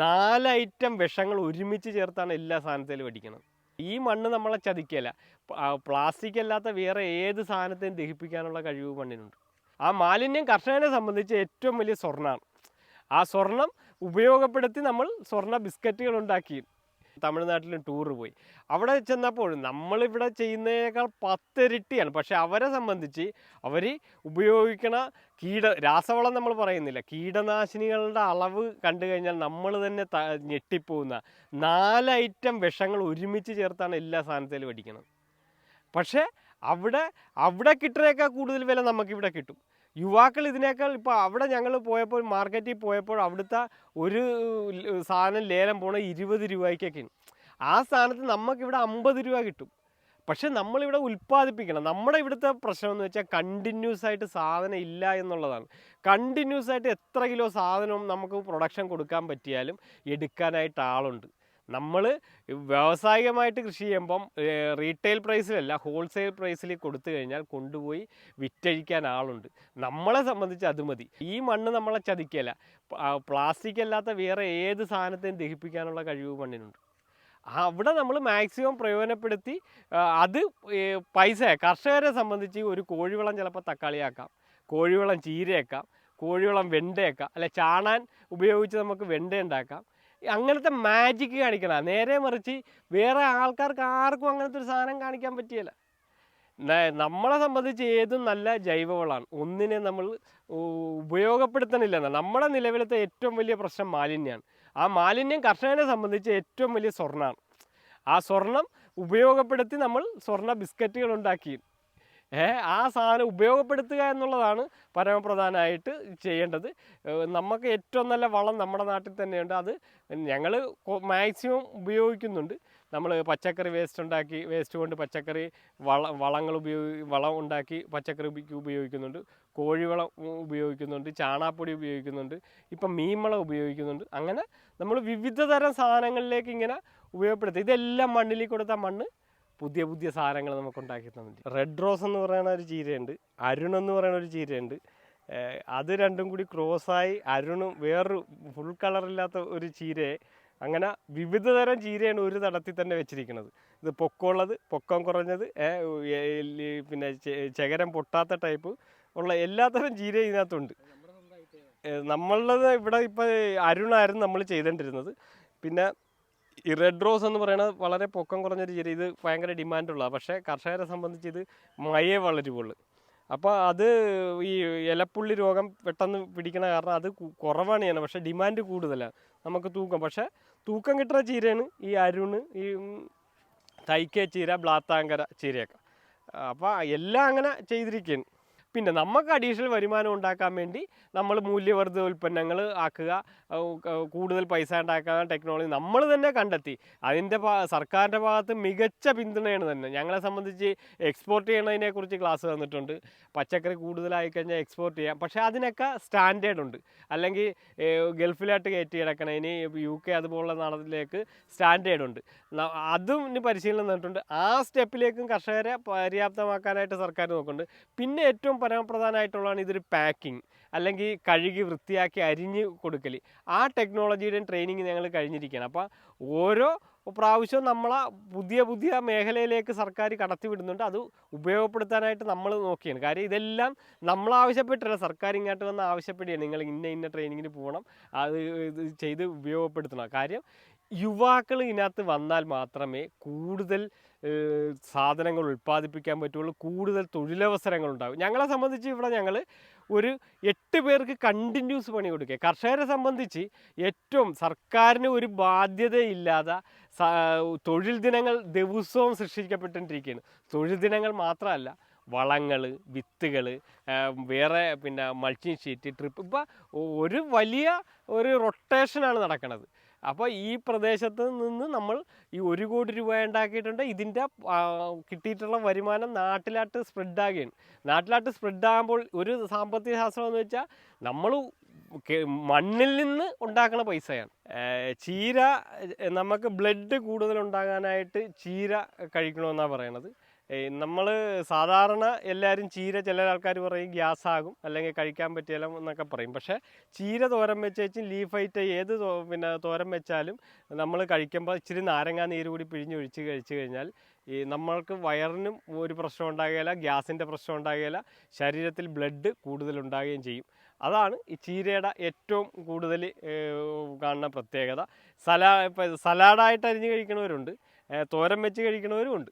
നാല് ഐറ്റം വിഷങ്ങൾ ഒരുമിച്ച് ചേർത്താണ് എല്ലാ സാധനത്തിലും അടിക്കുന്നത് ഈ മണ്ണ് നമ്മളെ ചതിക്കല. പ്ലാസ്റ്റിക് അല്ലാത്ത വേറെ ഏത് സാധനത്തെയും ദഹിപ്പിക്കാനുള്ള കഴിവ് മണ്ണിനുണ്ട്. ആ മാലിന്യം കർഷകനെ സംബന്ധിച്ച് ഏറ്റവും വലിയ സ്വർണമാണ് ആ സ്വർണം ഉപയോഗപ്പെടുത്തി നമ്മൾ സ്വർണ ബിസ്ക്കറ്റുകൾ ഉണ്ടാക്കി. തമിഴ്നാട്ടിലും ടൂർ പോയി. അവിടെ ചെന്നപ്പോൾ നമ്മളിവിടെ ചെയ്യുന്നതിനേക്കാൾ പത്തിരട്ടിയാണ്. പക്ഷേ അവരെ സംബന്ധിച്ച് അവർ ഉപയോഗിക്കണ കീട രാസവളം നമ്മൾ പറയുന്നില്ല. കീടനാശിനികളുടെ അളവ് കണ്ടു കഴിഞ്ഞാൽ നമ്മൾ തന്നെ ഞെട്ടിപ്പോകുന്ന നാല് ഐറ്റം വിഷങ്ങൾ ഒരുമിച്ച് ചേർത്താണ് എല്ലാ സാധനത്തിലും അടിക്കുന്നത് പക്ഷേ അവിടെ അവിടെ കിട്ടുന്നതിനേക്കാൾ കൂടുതൽ വില നമുക്കിവിടെ കിട്ടും. യുവാക്കൾ ഇതിനേക്കാൾ ഇപ്പോൾ അവിടെ ഞങ്ങൾ പോയപ്പോൾ മാർക്കറ്റിൽ പോയപ്പോൾ അവിടുത്തെ ഒരു സാധനം ലേലം പോണ ഇരുപത് രൂപയ്ക്കൊക്കെയാണ് ആ സ്ഥാനത്ത് നമുക്കിവിടെ അമ്പത് രൂപ കിട്ടും. പക്ഷെ നമ്മളിവിടെ ഉൽപ്പാദിപ്പിക്കണം. നമ്മുടെ ഇവിടുത്തെ പ്രശ്നം എന്ന് വെച്ചാൽ കണ്ടിന്യൂസ് ആയിട്ട് സാധനം ഇല്ല എന്നുള്ളതാണ്. കണ്ടിന്യൂസ് ആയിട്ട് എത്ര കിലോ സാധനവും നമുക്ക് പ്രൊഡക്ഷൻ കൊടുക്കാൻ പറ്റിയാലും എടുക്കാനായിട്ട് ആളുണ്ട്. നമ്മൾ വ്യാവസായികമായിട്ട് കൃഷി ചെയ്യുമ്പം റീറ്റെയിൽ പ്രൈസിലല്ല ഹോൾസെയിൽ പ്രൈസിൽ കൊടുത്തു കഴിഞ്ഞാൽ കൊണ്ടുപോയി വിറ്റഴിക്കാൻ ആളുണ്ട്. നമ്മളെ സംബന്ധിച്ച് അത് മതി. ഈ മണ്ണ് നമ്മളെ ചതിക്കല. പ്ലാസ്റ്റിക് അല്ലാത്ത വേറെ ഏത് സാധനത്തെയും ദഹിപ്പിക്കാനുള്ള കഴിവ് മണ്ണിനുണ്ട്. അവിടെ നമ്മൾ മാക്സിമം പ്രയോജനപ്പെടുത്തി അത് പൈസ കർഷകരെ സംബന്ധിച്ച് ഒരു കോഴിവളം ചിലപ്പോൾ തക്കാളിയാക്കാം കോഴിവളം ചീരയാക്കാം കോഴിവളം വെണ്ടയാക്കാം അല്ലെ ചാണാൻ ഉപയോഗിച്ച് നമുക്ക് വെണ്ട ഉണ്ടാക്കാം അങ്ങനത്തെ മാജിക്ക് കാണിക്കണം. നേരെ മറിച്ച് വേറെ ആൾക്കാർക്ക് ആർക്കും അങ്ങനത്തെ ഒരു സാധനം കാണിക്കാൻ പറ്റിയല്ല. നമ്മളെ സംബന്ധിച്ച് ഏതും നല്ല ജൈവവളമാണ് ഒന്നിനെ നമ്മൾ ഉപയോഗപ്പെടുത്തണില്ല. നമ്മുടെ നിലവിലത്തെ ഏറ്റവും വലിയ പ്രശ്നം മാലിന്യമാണ് ആ മാലിന്യം കർഷകനെ സംബന്ധിച്ച് ഏറ്റവും വലിയ സ്വർണമാണ് ആ സ്വർണം ഉപയോഗപ്പെടുത്തി നമ്മൾ സ്വർണ ബിസ്ക്കറ്റുകൾ ഉണ്ടാക്കി. ആ സാധനം ഉപയോഗപ്പെടുത്തുക എന്നുള്ളതാണ് പരമപ്രധാനമായിട്ട് ചെയ്യേണ്ടത്. നമുക്ക് ഏറ്റവും നല്ല വളം നമ്മുടെ നാട്ടിൽ തന്നെയുണ്ട്. അത് ഞങ്ങൾ മാക്സിമം ഉപയോഗിക്കുന്നുണ്ട്. നമ്മൾ പച്ചക്കറി വേസ്റ്റ് ഉണ്ടാക്കി വേസ്റ്റ് കൊണ്ട് പച്ചക്കറി വള വളങ്ങൾ ഉപയോഗി വളം ഉണ്ടാക്കി പച്ചക്കറി ഉപയോഗിക്കുന്നുണ്ട്. കോഴിവളം ഉപയോഗിക്കുന്നുണ്ട്. ചാണാപ്പൊടി ഉപയോഗിക്കുന്നുണ്ട്. ഇപ്പം മീൻവളം ഉപയോഗിക്കുന്നുണ്ട്. അങ്ങനെ നമ്മൾ വിവിധ തരം സാധനങ്ങളിലേക്ക് ഇങ്ങനെ ഉപയോഗപ്പെടുത്തി. ഇതെല്ലാം മണ്ണിലേക്ക് കൊടുത്ത മണ്ണ് പുതിയ പുതിയ സാധനങ്ങൾ നമുക്ക് ഉണ്ടാക്കി തന്നിട്ട് റെഡ് റോസ് എന്ന് പറയുന്ന ഒരു ചീരയുണ്ട്. അരുൺ എന്ന് പറയുന്ന ഒരു ചീരയുണ്ട്. അത് രണ്ടും കൂടി ക്രോസായി അരുണും വേറൊരു ഫുൾ കളറില്ലാത്ത ഒരു ചീരയെ അങ്ങനെ വിവിധ തരം ചീരയാണ് ഒരു തടത്തിൽ തന്നെ വെച്ചിരിക്കുന്നത്. ഇത് പൊക്കമുള്ളത് പൊക്കം കുറഞ്ഞത് പിന്നെ ചകരം പൊട്ടാത്ത ടൈപ്പ് ഉള്ള എല്ലാത്തരം ചീര ഇതിനകത്തുണ്ട്. നമ്മളുടെ ഇവിടെ ഇപ്പോൾ അരുണായിരുന്നു നമ്മൾ ചെയ്തുകൊണ്ടിരുന്നത് പിന്നെ ഈ റെഡ് റോസ് എന്ന് പറയുന്നത് വളരെ പൊക്കം കുറഞ്ഞൊരു ചെടി. ഇത് ഭയങ്കര ഡിമാൻഡുള്ളതാണ് പക്ഷേ കർഷകരെ സംബന്ധിച്ച് ഇത് മഴയെ വളരുള്ളൂ അപ്പോൾ അത് ഈ ഇലപ്പുള്ളി രോഗം പെട്ടെന്ന് പിടിക്കണ കാരണം അത് കുറവാണ് ചെയ്യണം പക്ഷേ ഡിമാൻഡ് കൂടുതലാണ് നമുക്ക് തൂക്കം. പക്ഷേ തൂക്കം കിട്ടുന്ന ചീരയാണ് ഈ അരുണ് ഈ തൈക്ക ചീര ബ്ലാത്താങ്കര ചീരയൊക്കെ. അപ്പോൾ എല്ലാം അങ്ങനെ ചെയ്തിരിക്കുകയാണ് പിന്നെ നമുക്ക് അഡീഷണൽ വരുമാനം ഉണ്ടാക്കാൻ വേണ്ടി നമ്മൾ മൂല്യവർദ്ധിത ഉൽപ്പന്നങ്ങൾ ആക്കുക കൂടുതൽ പൈസ ഉണ്ടാക്കാൻ ടെക്നോളജി നമ്മൾ തന്നെ കണ്ടെത്തി. അതിന്റെ സർക്കാരിന്റെ ഭാഗത്ത് മികച്ച പിന്തുണയാണ് തന്നെ. ഞങ്ങളെ സംബന്ധിച്ച് എക്സ്പോർട്ട് ചെയ്യണതിനെക്കുറിച്ച് ക്ലാസ് തന്നിട്ടുണ്ട്. പച്ചക്കറി കൂടുതലായി കഴിഞ്ഞാൽ എക്സ്പോർട്ട് ചെയ്യാം. പക്ഷേ അതിനൊക്കെ സ്റ്റാൻഡേർഡ് ഉണ്ട്. അല്ലെങ്കിൽ ഗൾഫിലായിട്ട് കയറ്റി കിടക്കണതിന് യു കെ അതുപോലുള്ള നാടത്തിലേക്ക് സ്റ്റാൻഡേർഡ് ഉണ്ട്. അതും ഇനി പരിശീലനം തന്നിട്ടുണ്ട്. ആ സ്റ്റെപ്പിലേക്കും കർഷകരെ പര്യാപ്തമാക്കാനായിട്ട് സർക്കാർ നോക്കുന്നുണ്ട്. പിന്നെ ഏറ്റവും പരമപ്രധാനമായിട്ടുള്ളതാണ് ഇതൊരു പാക്കിംഗ് അല്ലെങ്കിൽ കഴുകി വൃത്തിയാക്കി അരിഞ്ഞ് കൊടുക്കൽ ആ ടെക്നോളജിയുടെയും ട്രെയിനിങ് ഞങ്ങൾ കഴിഞ്ഞിരിക്കുകയാണ് അപ്പോൾ ഓരോ പ്രാവശ്യവും നമ്മളെ പുതിയ പുതിയ മേഖലയിലേക്ക് സർക്കാർ കടത്തി വിടുന്നുണ്ട്. അത് ഉപയോഗപ്പെടുത്താനായിട്ട് നമ്മൾ നോക്കിയാണ്. കാര്യം ഇതെല്ലാം നമ്മൾ ആവശ്യപ്പെട്ടില്ല സർക്കാർ ഇങ്ങോട്ട് വന്ന് ആവശ്യപ്പെടുകയാണ്. നിങ്ങൾ ഇന്ന ഇന്ന ട്രെയിനിങ്ങിന് പോകണം. അത് ഇത് ചെയ്ത് ഉപയോഗപ്പെടുത്തണം. കാര്യം യുവാക്കൾ ഇതിനകത്ത് വന്നാൽ മാത്രമേ കൂടുതൽ സാധനങ്ങൾ ഉൽപ്പാദിപ്പിക്കാൻ പറ്റുള്ളൂ കൂടുതൽ തൊഴിലവസരങ്ങൾ ഉണ്ടാകും ഞങ്ങളെ സംബന്ധിച്ച് ഇവിടെ ഞങ്ങൾ ഒരു എട്ട് പേർക്ക് കണ്ടിന്യൂസ് പണി കൊടുക്കുക. കർഷകരെ സംബന്ധിച്ച് ഏറ്റവും സർക്കാരിന് ഒരു ബാധ്യതയില്ലാതെ തൊഴിൽ ദിനങ്ങൾ ദിവസവും സൃഷ്ടിക്കപ്പെട്ടുകൊണ്ടിരിക്കുകയാണ്. തൊഴിൽ ദിനങ്ങൾ മാത്രമല്ല വളങ്ങൾ വിത്തുകൾ വേറെ പിന്നെ മൾച്ചിങ് ഷീറ്റ് ട്രിപ്പ് ഇപ്പോൾ ഒരു വലിയ ഒരു റൊട്ടേഷനാണ് നടക്കുന്നത് അപ്പോൾ ഈ പ്രദേശത്ത് നിന്ന് നമ്മൾ ഈ ഒരു കോടി രൂപ ഉണ്ടാക്കിയിട്ടുണ്ട്. ഇതിന്റെ കിട്ടിയിട്ടുള്ള വരുമാനം നാട്ടിലാട്ട് സ്പ്രെഡാകുകയാണ് നാട്ടിലാട്ട് സ്പ്രെഡാകുമ്പോൾ ഒരു സാമ്പത്തിക ശാസ്ത്രം എന്ന് വെച്ചാൽ നമ്മൾ മണ്ണിൽ നിന്ന് ഉണ്ടാക്കുന്ന പൈസയാണ്. ചീര നമുക്ക് ബ്ലഡ് കൂടുതൽ ഉണ്ടാകാനായിട്ട് ചീര കഴിക്കണമെന്നാണ് പറയണത്. നമ്മൾ സാധാരണ എല്ലാവരും ചീര ചില ആൾക്കാർ പറയും ഗ്യാസ് ആകും അല്ലെങ്കിൽ കഴിക്കാൻ പറ്റിയാലും എന്നൊക്കെ പറയും. പക്ഷേ ചീര തോരൻ വെച്ച് ലീഫ് ഐറ്റം ഏത് പിന്നെ തോരൻ വെച്ചാലും നമ്മൾ കഴിക്കുമ്പോൾ ഇച്ചിരി നാരങ്ങാ നീര് കൂടി പിഴിഞ്ഞൊഴിച്ച് കഴിച്ചു കഴിഞ്ഞാൽ ഈ നമ്മൾക്ക് വയറിനും ഒരു പ്രശ്നം ഉണ്ടാകുകയില്ല ഗ്യാസിന്റെ പ്രശ്നം ഉണ്ടാകുകയില്ല ശരീരത്തിൽ ബ്ലഡ് കൂടുതൽ ഉണ്ടാകുകയും ചെയ്യും. അതാണ് ഈ ചീരയുടെ ഏറ്റവും കൂടുതൽ കാണുന്ന പ്രത്യേകത. സലാ ഇപ്പം സലാഡായിട്ട് അരിഞ്ഞ് കഴിക്കണവരുണ്ട്. തോരം വെച്ച് കഴിക്കണവരും ഉണ്ട്